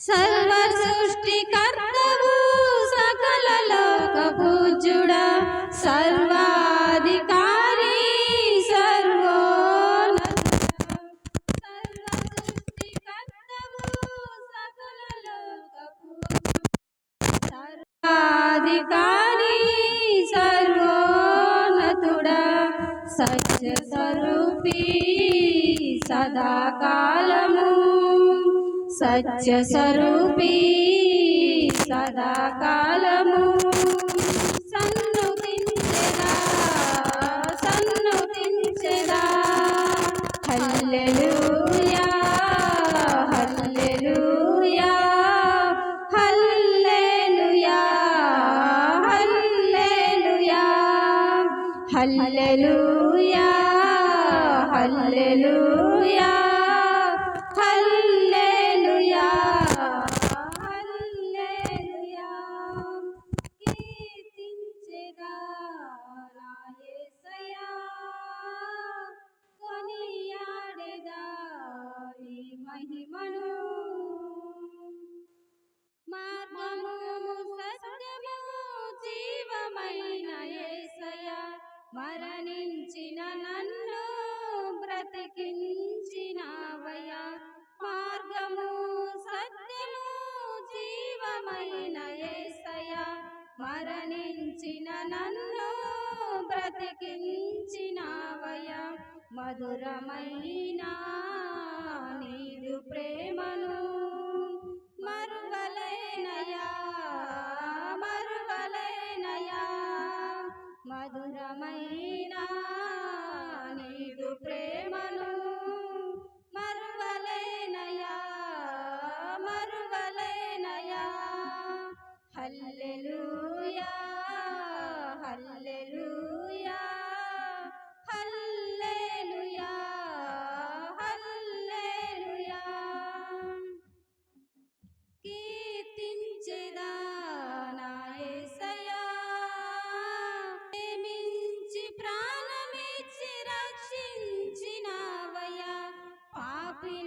సర్వ సృష్టికర్తవు సకల లోక పూజ్యుడా సర్వాధికారి సర్వోన్నత సర్వ సృష్టికర్తవు సకల లోక సర్వాధికారి సర్వోన్నతుడా సత్య స్వరూపి సదాకాలము. సత్య స్వరూపి సదాకాలము సన్నుతించెదా సన్నుతించెదా హల్లెలూయా హల్లెలూయా హల్లెలూయా హల్లెలూయా హల్లెలూయా. హల్లెలూయా హల్లెలూయా. మహిమను మార్గము సత్యము జీవమైన ఏసయ. మరణించిన నన్ను బ్రతికించినావయ్య. మార్గము సత్యము జీవమైన ఏసయ. మరణించిన నన్ను బ్రతికించినావయ్య. మధురమైన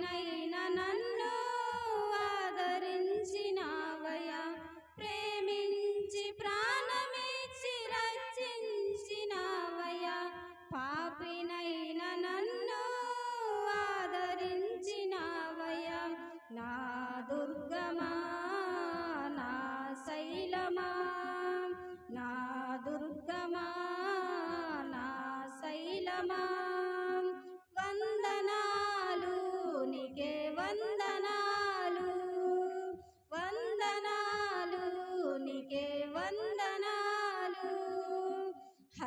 పాపినైన నన్ను ఆదరించినావయ్యా. ప్రేమించి ప్రాణమిచ్చి రక్షించినావయ్యా. పాపినైన నన్ను ఆదరించినావయ్యా. నా దుర్గమా నా శైలమా నా దుర్గమా నా శైలమా.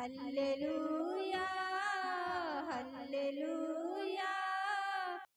ഹല്ലലൂ